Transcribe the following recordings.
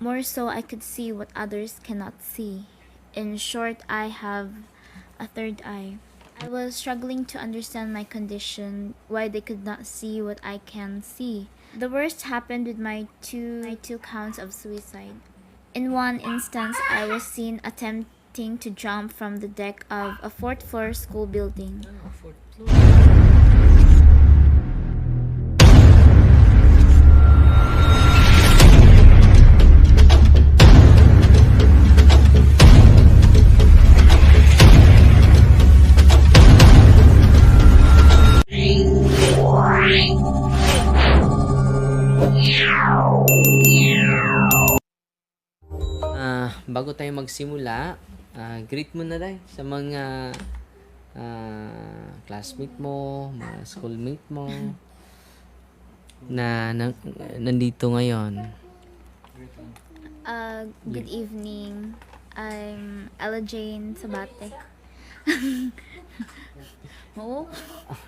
More so, I could see what others cannot see. In short, I have a third eye. I was struggling to understand my condition, why they could not see what I can see. The worst happened with my two, my two counts of suicide. In one instance, I was seen attempting to jump from the deck of a fourth floor school building. Ah, bago tayo magsimula, ah, greet mo na dahil sa mga ah, classmate mo, mga schoolmate mo na, na nandito ngayon. Uh, good evening. I'm Ella Jane Sabate. oh,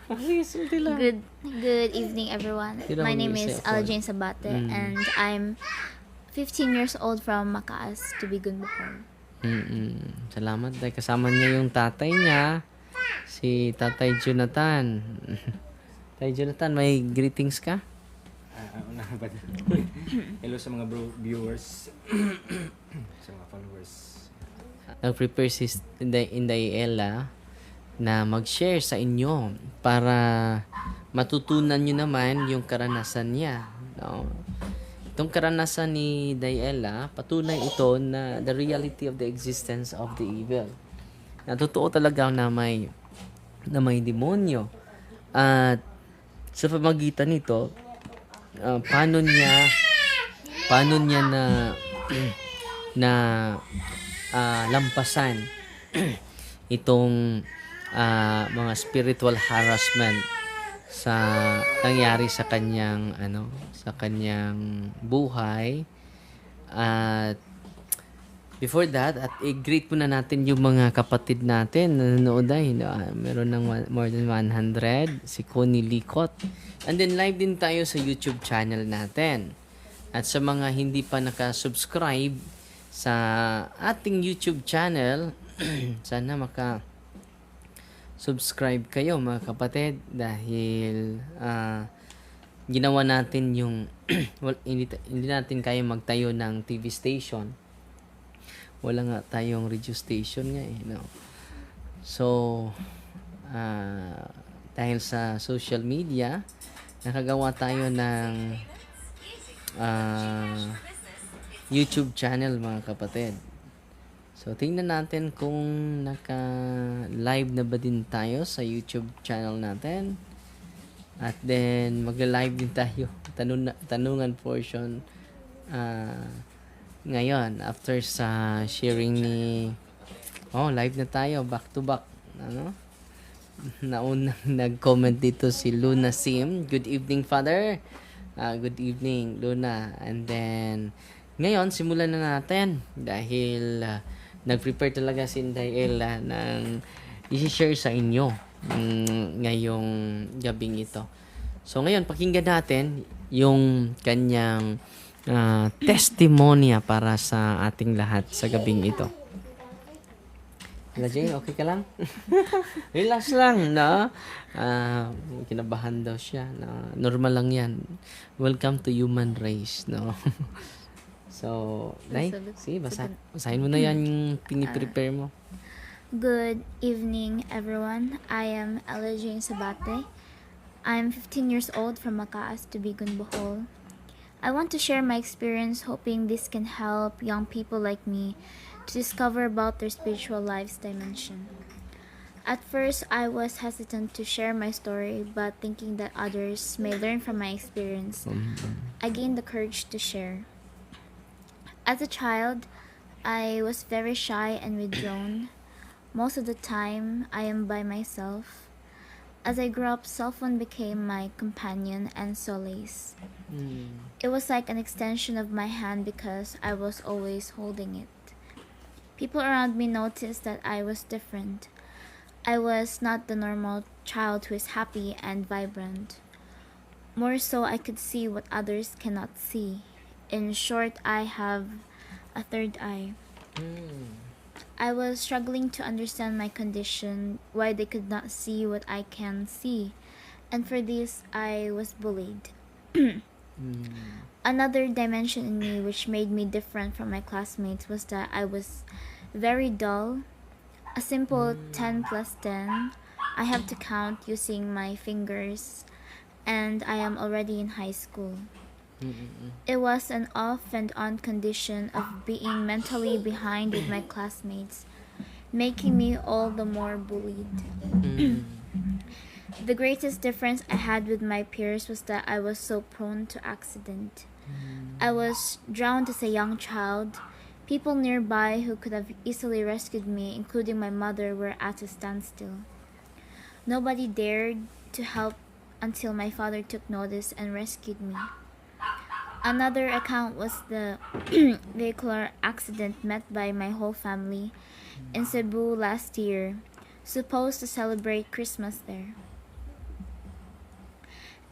good good evening everyone. My name is Ella. Jane Sabate Mm. and I'm 15 years old from Makaas to Bigun, Bohol. Mm-mm. Salamat dahil kasama niya yung tatay niya, si Tatay Jonathan. Tatay Jonathan, may greetings ka? Ah, una ba? Hello sa mga bro viewers. sa mga followers. Nag-prepare si Inday, Inday Ella na mag-share sa inyo para matutunan nyo naman yung karanasan niya. No? Itong karanasan ni Dayela, patunay ito na the reality of the existence of the evil. Na totoo talaga na may na may demonyo. At sa pamagitan nito, ah, paano niya paano niya na na ah, lampasan itong ah, mga spiritual harassment sa nangyari sa kanyang ano sa kanyang buhay. At before that at i-greet muna natin yung mga kapatid natin na nanonood ay ah, meron ng one- more than 100 si Connie Likot and then live din tayo sa YouTube channel natin. At sa mga hindi pa naka-subscribe sa ating YouTube channel sana maka subscribe kayo mga kapatid dahil ah, ginawa natin yung wal- hindi, hindi natin kaya magtayo ng TV station. Wala nga tayong radio station nga eh no? So ah, dahil sa social media nakagawa tayo ng ah, YouTube channel mga kapatid So, tingnan natin kung naka-live na ba din tayo sa YouTube channel natin. At then, magla-live din tayo. Tanun tanungan portion ah, ngayon after sa sharing ni Oh, live na tayo back to back. Ano? Naunang nag-comment dito si Luna Sim. Good evening, Father. Ah, good evening, Luna. And then, ngayon, simulan na natin. Dahil ah, nag-prepare talaga si Inday Ella ng i-share sa inyo mm, ngayong gabing ito. So, ngayon, pakinggan natin yung kanyang ah, testimonya para sa ating lahat sa gabing ito. Ella Jane, okay ka lang? Relax lang, no? Ah, kinabahan daw siya. No? Normal lang yan. Welcome to human race, no? so, Nay, sige, basa, basahin mo na yan yung mm. piniprepare mo. Good evening, everyone. I am Ella Jane Sabate. I'm 15 years old from Makaas to Bigun, Bohol. I want to share my experience, hoping this can help young people like me to discover about their spiritual life's dimension. At first, I was hesitant to share my story, but thinking that others may learn from my experience, mm-hmm. I gained the courage to share. As a child, I was very shy and withdrawn. Most of the time, I am by myself. As I grew up, cell phone became my companion and solace. Mm. It was like an extension of my hand because I was always holding it. People around me noticed that I was different. I was not the normal child who is happy and vibrant. More so, I could see what others cannot see. In short, I have a third eye. Mm. I was struggling to understand my condition, why they could not see what I can see, and for this I was bullied. Mm. Another dimension in me which made me different from my classmates was that I was very dull. A simple 10 plus 10, I have to count using my fingers, and I am already in high school. Mm-mm-mm. It was an off and on condition of being mentally behind with my classmates, making me all the more bullied. Mm. The greatest difference I had with my peers was that I was so prone to accident. I was drowned as a young child. People nearby who could have easily rescued me, including my mother, were at a standstill. Nobody dared to help until my father took notice and rescued me. Another account was the vehicular accident met by my whole family in Cebu last year, supposed to celebrate Christmas there.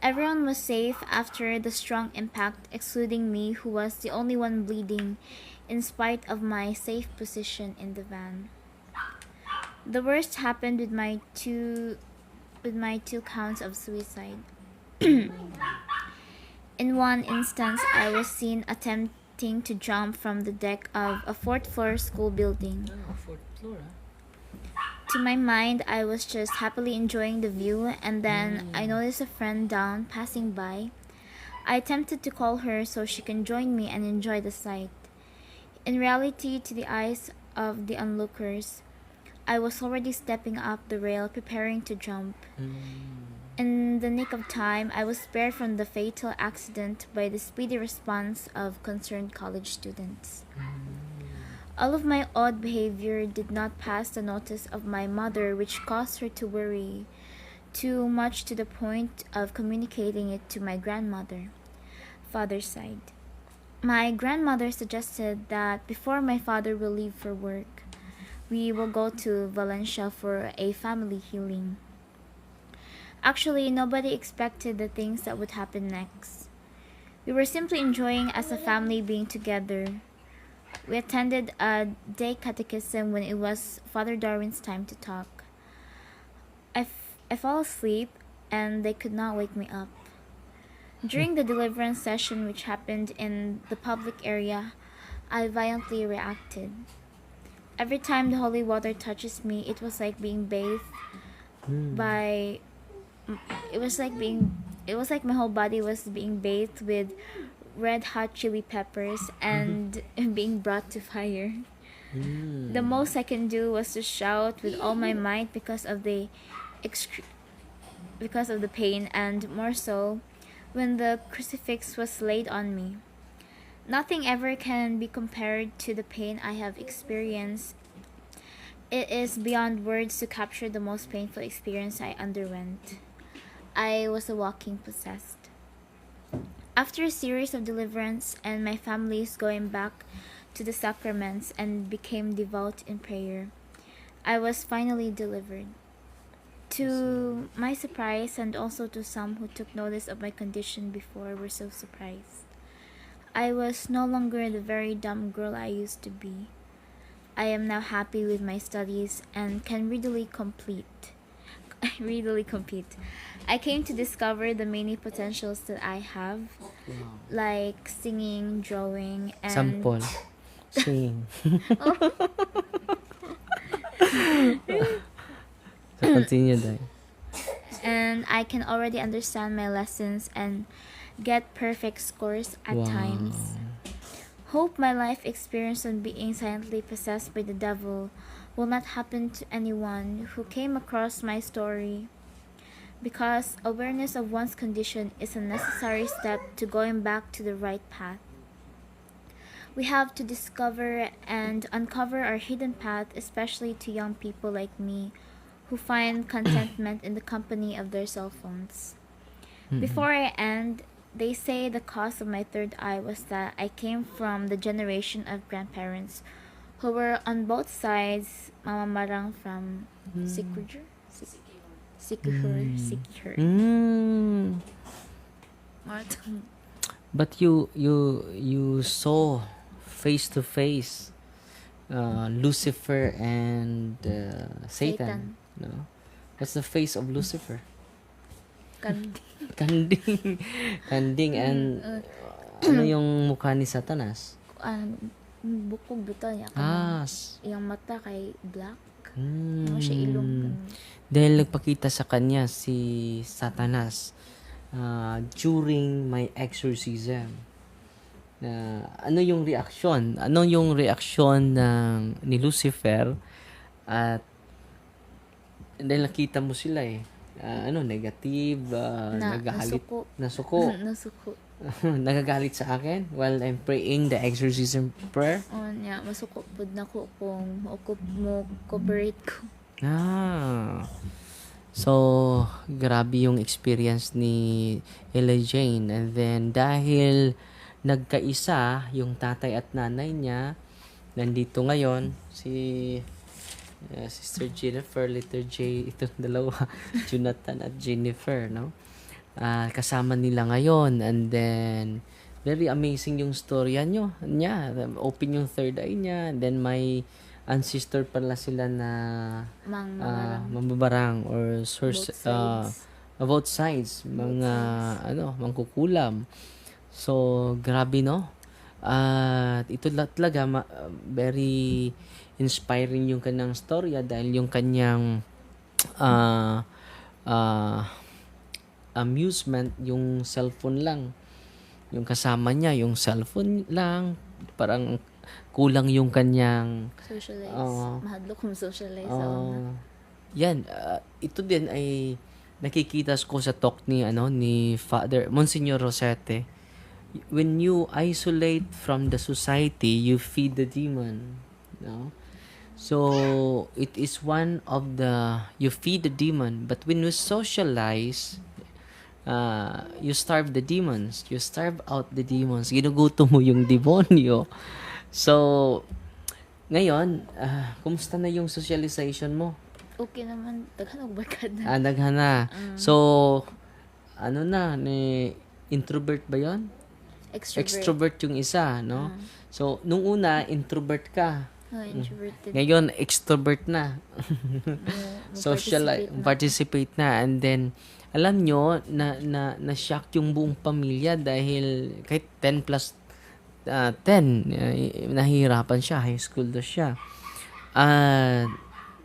Everyone was safe after the strong impact, excluding me, who was the only one bleeding, in spite of my safe position in the van. The worst happened with my two with my two counts of suicide. in one instance, I was seen attempting to jump from the deck of a fourth floor school building. Ah, fourth floor. To my mind, I was just happily enjoying the view, and then I noticed a friend down passing by. I attempted to call her so she can join me and enjoy the sight. In reality, to the eyes of the onlookers, I was already stepping up the rail, preparing to jump. Mm. In the nick of time, I was spared from the fatal accident by the speedy response of concerned college students. All of my odd behavior did not pass the notice of my mother, which caused her to worry too much to the point of communicating it to my grandmother, father's side. My grandmother suggested that before my father will leave for work, we will go to Valencia for a family healing. Actually, nobody expected the things that would happen next. We were simply enjoying as a family being together. We attended a day catechism when it was Father Darwin's time to talk. I, f- I fell asleep and they could not wake me up. During the deliverance session, which happened in the public area, I violently reacted. Every time the holy water touches me, it was like being bathed Mm. by it was like being it was like my whole body was being bathed with red hot chili peppers and being brought to fire. Mm. The most I can do was to shout with all my might because of the excre- because of the pain and more so when the crucifix was laid on me. Nothing ever can be compared to the pain I have experienced. It is beyond words to capture the most painful experience I underwent. I was a walking possessed. After a series of deliverance and my family's going back to the sacraments and became devout in prayer, I was finally delivered. To my surprise, and also to some who took notice of my condition before, were so surprised. I was no longer the very dumb girl I used to be. I am now happy with my studies and can readily complete. readily compete. I came to discover the many potentials that I have, Wow. like singing, drawing, and Sample. Sing. so continue dai. and I can already understand my lessons and get perfect scores at wow. times. Hope my life experience on being silently possessed by the devil will not happen to anyone who came across my story because awareness of one's condition is a necessary step to going back to the right path. We have to discover and uncover our hidden path, especially to young people like me who find contentment in the company of their cell phones. Mm-mm. Before I end, they say the cause of my third eye was that I came from the generation of grandparents who were on both sides mamamarang from Mm. Sikujur? Sik- Sikihor, Mm. Sikihor. Mm. But you you you saw face to face uh, Lucifer and uh, Satan. No? What's the face of Lucifer? Kandi. Kanding. Kanding and Uh, ano yung mukha ni Satanas? ano, bukog bito niya. Ah. Yung mata kay black. Hmm. Ano siya ilong. Dahil nagpakita sa kanya si Satanas uh, during my exorcism. Na ano yung reaksyon? Ano yung reaksyon ng ni Lucifer at dahil nakita mo sila eh. Ah, ano, negative, ah, na, nagalit, nasuko. nasuko, nasuko. nagagalit sa akin while I'm praying the exorcism prayer. O niya, masuko pod na ko kung maukop mo cooperate ko. Ah. So, grabe yung experience ni Ella Jane. And then, dahil nagkaisa yung tatay at nanay niya, nandito ngayon, si uh, Sister Jennifer, Little J, itong dalawa, Jonathan at Jennifer, no? Ah, kasama nila ngayon. And then, very amazing yung storya nyo, niya. Open yung third eye niya. And then, may ancestor pala sila na Mang mambabarang or source both sides. uh, both sides mga ano mangkukulam so grabe no at ito la- talaga ma- uh, very inspiring yung kanyang storya dahil yung kanyang ah ah, amusement yung cellphone lang yung kasama niya yung cellphone lang parang kulang yung kanyang socialize. Oo. Mahadlo kong socialize. Ah, yan, ah, ito din ay nakikita ko sa talk ni ano ni Father Monsignor Rosete. When you isolate from the society, you feed the demon, no? So, it is one of the you feed the demon, but when you socialize, uh, you starve the demons. You starve out the demons. Ginugutom mo yung demonyo. So, ngayon, ah, kumusta na yung socialization mo? Okay naman, daghan og barkada. Ah, naghana. So, ano na, ni introvert ba yon? Extrovert. Extrovert yung isa, no? So, nung una, introvert ka. Oh, introverted. Ngayon, extrovert na. Mo Social, participate na. participate na. And then, alam nyo, na, na, na-shock yung buong pamilya dahil kahit 10 plus ah, 10, eh, nahihirapan siya. High school daw siya. At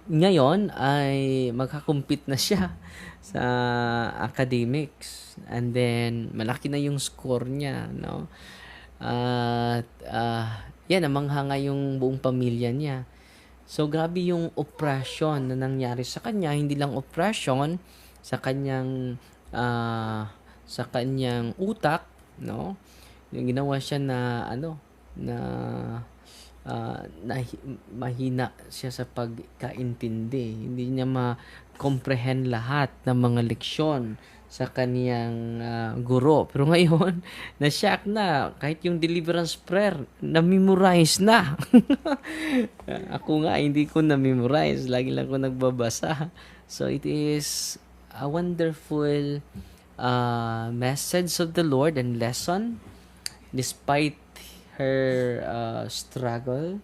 ngayon ay magkakumpit na siya sa academics. And then, malaki na yung score niya, no? At, ah, yan, namanghanga yung buong pamilya niya. So, grabe yung oppression na nangyari sa kanya. Hindi lang oppression sa kanyang, ah, sa kanyang utak, no? Yung ginawa siya na, ano, na, ah, nahi- mahina siya sa pagkaintindi. Hindi niya ma-comprehend lahat ng mga leksyon sa kaniyang ah, guro. Pero ngayon, na-shock na. Kahit yung deliverance prayer, na-memorize na. Ako nga, hindi ko na-memorize. Lagi lang ko nagbabasa. So, it is a wonderful uh, message of the Lord and lesson despite her uh, struggle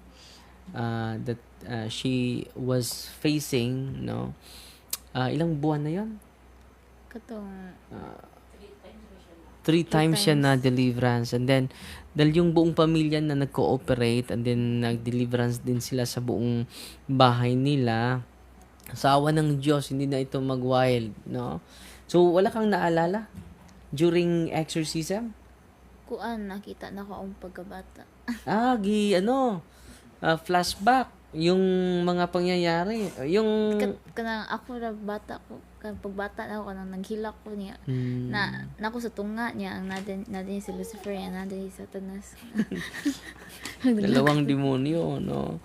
uh, that uh, she was facing, no? Uh, ilang buwan na yon? Katong, Three times siya na deliverance and then dahil yung buong pamilya na nag-cooperate and then nag-deliverance din sila sa buong bahay nila sa awa ng Diyos hindi na ito mag-wild no so wala kang naalala during exorcism kuan, nakita na ko ang pagkabata. ah gi ano ah, flashback yung mga pangyayari yung Kat, kanang ako na bata ko, kanang pagbata na ako, kanang naghilak ko niya. Hmm. Na, nako sa tunga niya, ang nadin, nadin si Lucifer, yan, nadin si Satanas. dalawang demonyo, no?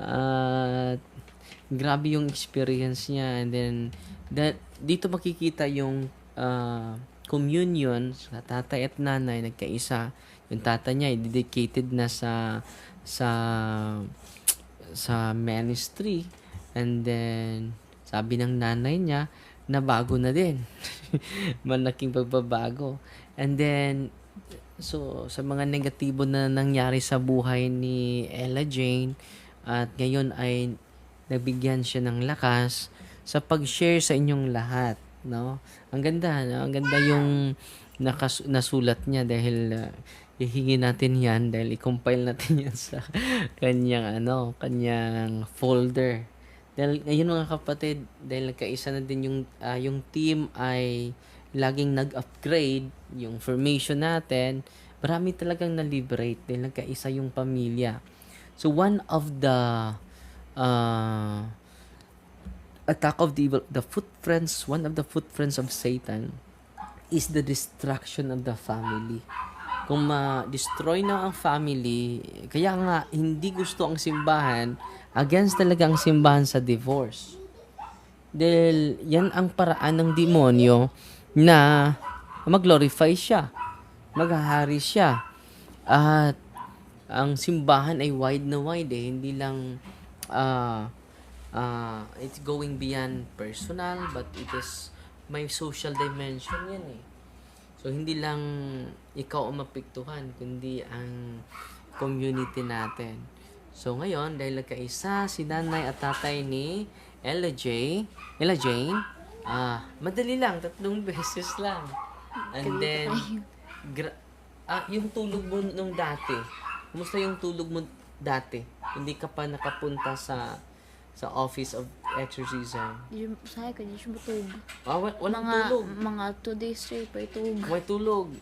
At grabe yung experience niya and then that dito makikita yung ah, communion sa tatay at nanay nagkaisa. Yung tatay niya dedicated na sa sa sa ministry and then sabi ng nanay niya na bago na din. Malaking pagbabago. And then So, sa mga negatibo na nangyari sa buhay ni Ella Jane at ngayon ay nabigyan siya ng lakas sa pag-share sa inyong lahat, no? Ang ganda, no? Ang ganda yung nakas- nasulat niya dahil uh, ihingi natin 'yan dahil i-compile natin 'yan sa kanyang ano, kanyang folder. Dahil ngayon mga kapatid, dahil nagkaisa na din yung ah, yung team ay laging nag-upgrade yung formation natin, marami talagang na-liberate dahil nagkaisa yung pamilya. So one of the uh, attack of the evil, the footprints, one of the footprints of Satan is the destruction of the family. Kung ma-destroy na ang family, kaya nga hindi gusto ang simbahan, against talaga ang simbahan sa divorce. Dahil yan ang paraan ng demonyo na mag-glorify siya. Maghahari siya. At ang simbahan ay wide na wide eh. Hindi lang ah ah, it's going beyond personal but it is may social dimension yan eh. So hindi lang ikaw ang mapiktuhan kundi ang community natin. So ngayon dahil nagkaisa si nanay at tatay ni Ella J, Ella Jane, ah madali lang tatlong beses lang. And then gra- ah yung tulog mo nung dati. Kumusta yung tulog mo dati? Hindi ka pa nakapunta sa sa office of exorcism. Siya- Sabi ko, di siya matug. Ah, wa- walang Mga, tulog. mga two days straight pa itug. May tulog.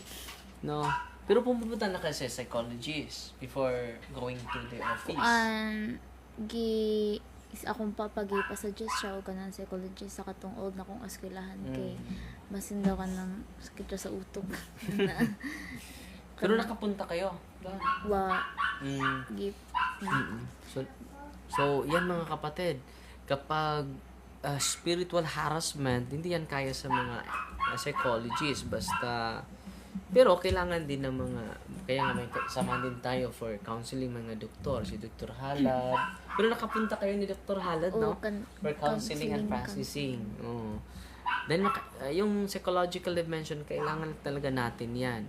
No. Pero pumunta na kasi psychologist before going to the office. An, gi, is akong papagi pa sa Diyos siya o ganang psychologist sa katong old na kong eskwelahan kay masin daw ka ng sakit siya sa utog. na, Pero nakapunta kayo. Wa, Mm. gi, Mm-mm. So, so, yan mga kapatid. Kapag uh, spiritual harassment, hindi yan kaya sa mga uh, psychologists. Basta, pero kailangan din ng mga, kaya nga may kasama din tayo for counseling mga doktor. Si Dr. Halad. Pero nakapunta kayo ni Dr. Halad, no? o kan, For counseling and processing. Oo. Then, maka- uh, yung psychological dimension, kailangan talaga natin yan.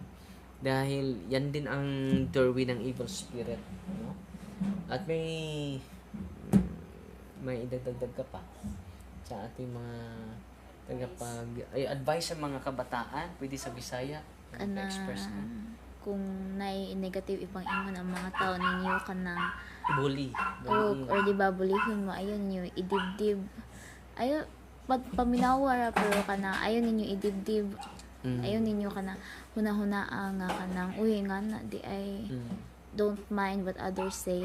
Dahil yan din ang doorway ng evil spirit. No? At may may idadagdag ka pa sa ating mga tagapag ay advice sa mga kabataan pwede sa Bisaya kana, express na kung nay negative ibang ingon ang mga tao ninyo kanang bully. O or di ba bulihon mo ayaw ninyo idibdib. Ayaw pag paminawar pero kana ayaw ninyo idibdib Mm. ayaw ninyo kana hunahunaa nga kanang uy nga na di ay Mm. don't mind what others say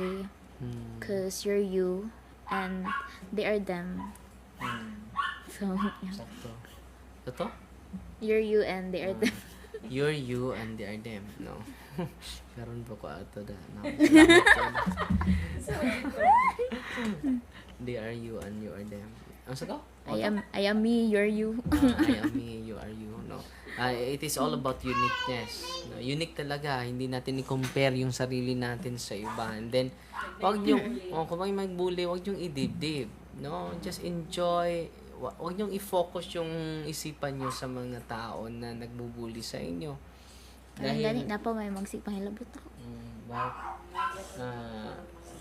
Mm. cause you're you and they are them Mm. so yeah. sakto Totoo? you're you and they are them You're you and they are them. No. Karon po ko ato da. No. They are you and you are them. Ang sago? I am I am me you're you Ah, I am me, you are you. No. Ah, it is all about uniqueness. No, unique talaga. Hindi natin i-compare yung sarili natin sa iba. And then, wag yung, oh, kung may magbuli, wag yung idibdib. No, just enjoy. Wa- Wag yung i-focus yung isipan nyo sa mga tao na nagbubuli sa inyo. Ang gani na po may magsipang hilabot ako Mm, but uh,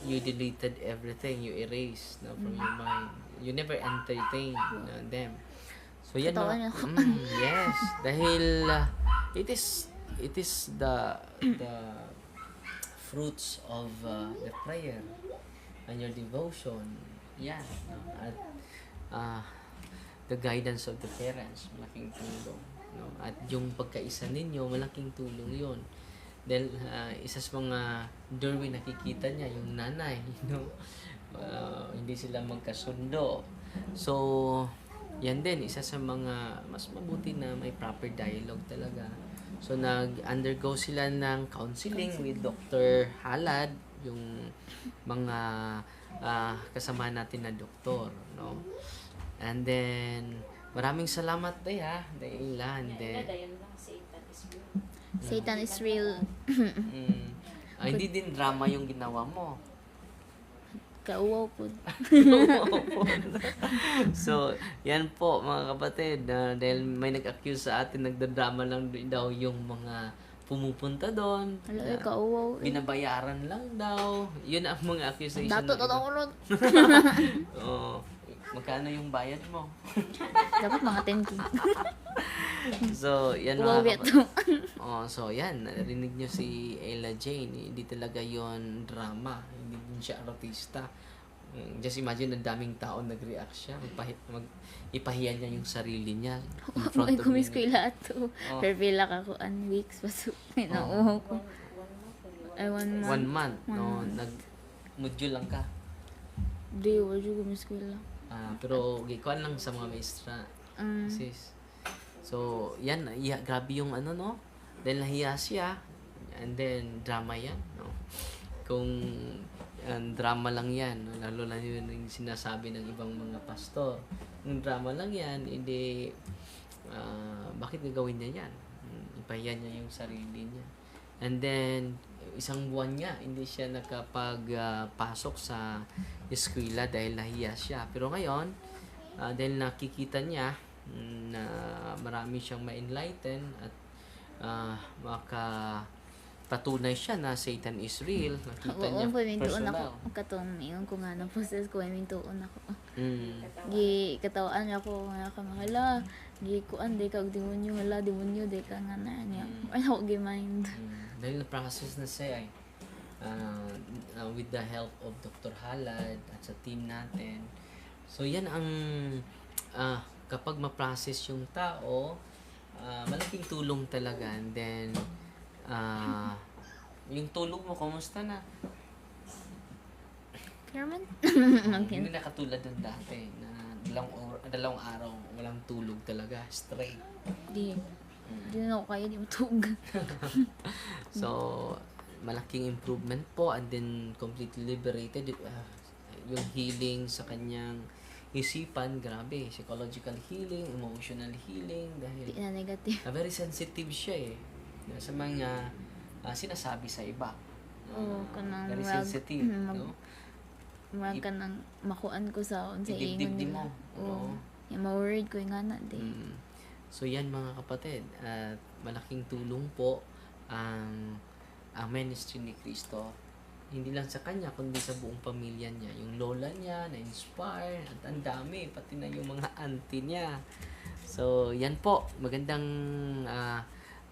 you deleted everything, you erased no, from your mind. You never entertain uh, them. So yan Totoo na. mm, yes, dahil uh, it is it is the the fruits of uh, the prayer and your devotion. Yan. no, at uh, the guidance of the parents, malaking tulong. No? At yung pagkaisa ninyo, malaking tulong yon Dahil ah, isa sa mga doorway nakikita niya, yung nanay, you know, Ah, hindi sila magkasundo. So, yan din, isa sa mga mas mabuti na may proper dialogue talaga. So, nag-undergo sila ng counseling with Dr. Halad, yung mga ah, kasama natin na doktor, no? And then, maraming salamat day ha, dahil and then, Satan is real mm, ah, hindi din drama yung ginawa mo. kauwaw po so, yan po mga kapatid. na dahil may nag-accuse sa atin, nagdadrama lang daw yung mga pumupunta doon. Na ikaw, wow. eh. binabayaran lang daw. Yun ang mga accusation. Dato, totoo ko nun. Oo. Magkano yung bayad mo? Dapat mga 10k. so, yan Wow, mga ito. Oh, so yan, narinig nyo si Ella Jane, hindi talaga yon drama, hindi din siya artista. Mm, Just imagine, ang daming tao nag-react siya, magpahi, mag, ipahiyan niya yung sarili niya in front Ay, of kumis ko many- lahat to. Oh. Pero pila ka ko, an weeks pa so. Nauho ko. Ay, one month. One month, One no, month. nag-module lang ka. Di, wala dyan kumis ko lang. Ah, pero gikuan lang sa mga maestra, Um, sis. So, yan, iya, grabe yung ano, no? Dahil nahiya siya, and then drama yan, no? Kung ang drama lang yan, no? lalo na yun yung sinasabi ng ibang mga pastor. Kung drama lang yan, hindi, ah, bakit gagawin niya yan? Hmm, Ipahiya niya yung sarili niya. And then, isang buwan nga, hindi siya nakapagpasok sa eskwela dahil nahiya siya. Pero ngayon, ah, dahil nakikita niya mm, na marami siyang ma-enlighten at ah, maka patunay siya na Satan is real. Nakita niya Oo, po, mintuon ako. personal. Katong, ingon ko nga, ng process ko, ako. Mm. Gi, katawaan niya ako, nga ka mahala. Gi, kuan, di ka, demonyo, hala, demonyo, di ka nga na, niya. Ay, ako, gi mind. Mm, dahil na-process na siya eh. Uh, uh, with the help of Dr. Halad at sa team natin. So yan ang ah, kapag ma-process yung tao, ah, malaking tulong talaga. And then, ah, yung tulog mo, kumusta na? Carmen? Hindi na katulad ng dati na dalawang, or, dalawang araw walang tulog talaga, straight. Di. Di na ako kaya, di matug. So, malaking improvement po and then completely liberated. Uh, yung healing sa kanyang isipan, grabe. Psychological healing, emotional healing dahil na negative. uh, very sensitive siya eh sa mga uh, sinasabi sa iba. Oo, kanang very mag- sensitive, mag- no? Murag ka nang makuan ko sa unsa Idibdib ingon nila. mo, Oo. no? Yung ma-worried ko yung nga na, di. Mm. So yan mga kapatid, at malaking tulong po ang ang ministry ni Kristo. Hindi lang sa kanya, kundi sa buong pamilya niya. Yung lola niya, na-inspire, at ang dami, pati na yung mga auntie niya. So, yan po, magandang ah,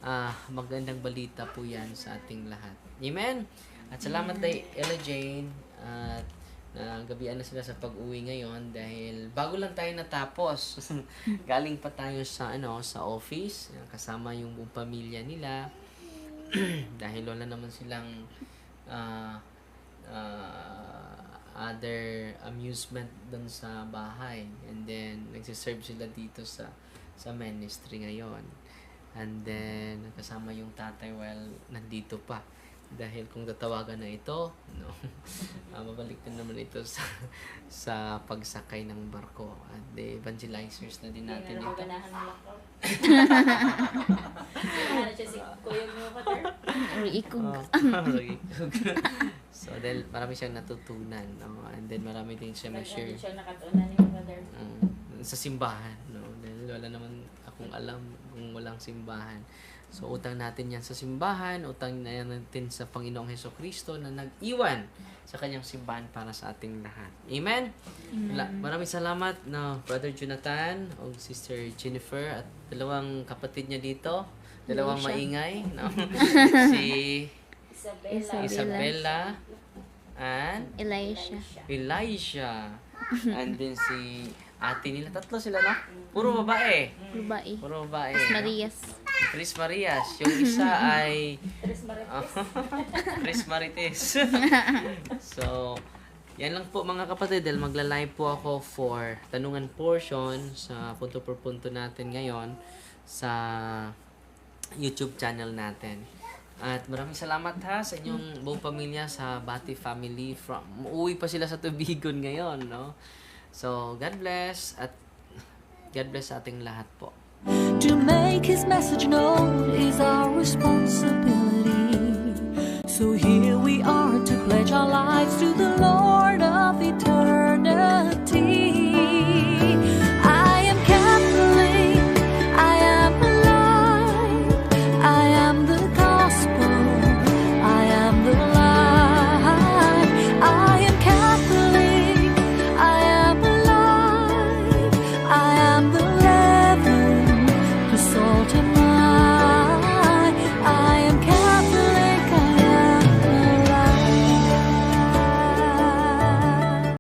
ah, magandang balita po yan sa ating lahat. Amen? At salamat kay Ella Jane at na gabian na sila sa pag-uwi ngayon dahil bago lang tayo natapos. Galing pa tayo sa ano sa office. Kasama yung buong pamilya nila. Dahil wala naman silang ah, ah, other amusement doon sa bahay. And then nagsiserve sila dito sa sa ministry ngayon. And then kasama yung tatay while nandito pa dahil kung tatawagan na ito no ah, mabalik na naman ito sa sa pagsakay ng barko at the evangelizers na din natin dito Ano siya si Kuya mo? Or ikog. so dahil marami siyang natutunan no? and then marami din siya ma-share Nagdadit siya nakatunan ni mo there. Mm, sa simbahan no dahil wala naman akong alam kung walang simbahan so utang natin yan sa simbahan utang na yan natin sa Panginoong Heso Kristo na nag-iwan sa kanyang simbahan para sa ating lahat amen, La- maraming salamat no brother Jonathan o sister Jennifer at dalawang kapatid niya dito dalawang Alicia. maingay no si Isabella. Isabella. And Elisha. Elijah. And then si ate nila. Tatlo sila, no? Puro babae. Babae. Puro babae. Mas no? Marias. Chris Marias. Yung isa ay Tres Marites. Chris Marites. so, yan lang po mga kapatid. Dahil magla-live po ako for tanungan portion sa punto per punto natin ngayon sa YouTube channel natin. At maraming salamat ha sa inyong buong pamilya sa Bati family. From, uuwi pa sila sa Tubigon ngayon, no? So, God bless at God bless sa ating lahat po. To make his message known is our responsibility. So here we are to pledge our lives to the Lord of eternity.